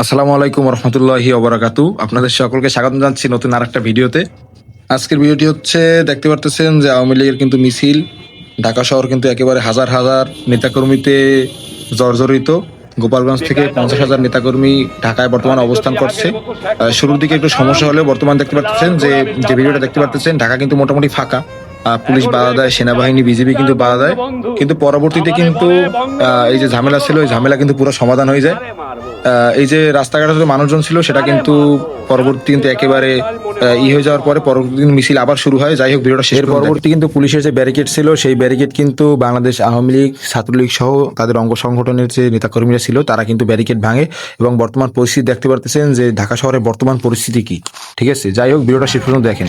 আসসালামু আলাইকুম রহমতুল্লাহি ওবরাকাতু। আপনাদের সকলকে স্বাগত জানাচ্ছি নতুন আর একটা ভিডিওতে। আজকের ভিডিওটি হচ্ছে, দেখতে পারতেছেন যে আওয়ামী লীগের কিন্তু মিছিল। ঢাকা শহর কিন্তু একেবারে হাজার হাজার নেতাকর্মীতে জর্জরিত। গোপালগঞ্জ থেকে পঞ্চাশ হাজার নেতাকর্মী ঢাকায় বর্তমান অবস্থান করছে। শুরুর দিকে একটু সমস্যা হলেও বর্তমান দেখতে পাচ্ছেন যে যে ভিডিওটা দেখতে পাচ্ছেন ঢাকা কিন্তু মোটামুটি ফাঁকা। পুলিশ বাধা দেয় সেনাবাহিনী বিজেপি কিন্তু বাধা দেয়। কিন্তু পরবর্তীতে কিন্তু এই যে ঝামেলা ছিল ওই ঝামেলা কিন্তু পুরো সমাধান হয়ে যায়। এই যে রাস্তাঘাটে মানুষজন ছিল সেটা কিন্তু পরবর্তী কিন্তু একেবারে ই হয়ে যাওয়ার পরে পরবর্তী দিন মিছিল আবার শুরু হয়। যাই হোক ভিডিওটা শেষ পরবর্তী কিন্তু পুলিশের যে ব্যারিকেড ছিল সেই ব্যারিকেড কিন্তু বাংলাদেশ আওয়ামী লীগ ছাত্রলীগ সহ তাদের অঙ্গ সংগঠনের যে নেতাকর্মীরা ছিল তারা কিন্তু ব্যারিকেড ভাঙে এবং বর্তমান পরিস্থিতি দেখতে পারতেছেন যে ঢাকা শহরের বর্তমান পরিস্থিতি কি। ঠিক আছে? যাই হোক ভিডিওটা শেষ পর্যন্ত দেখেন।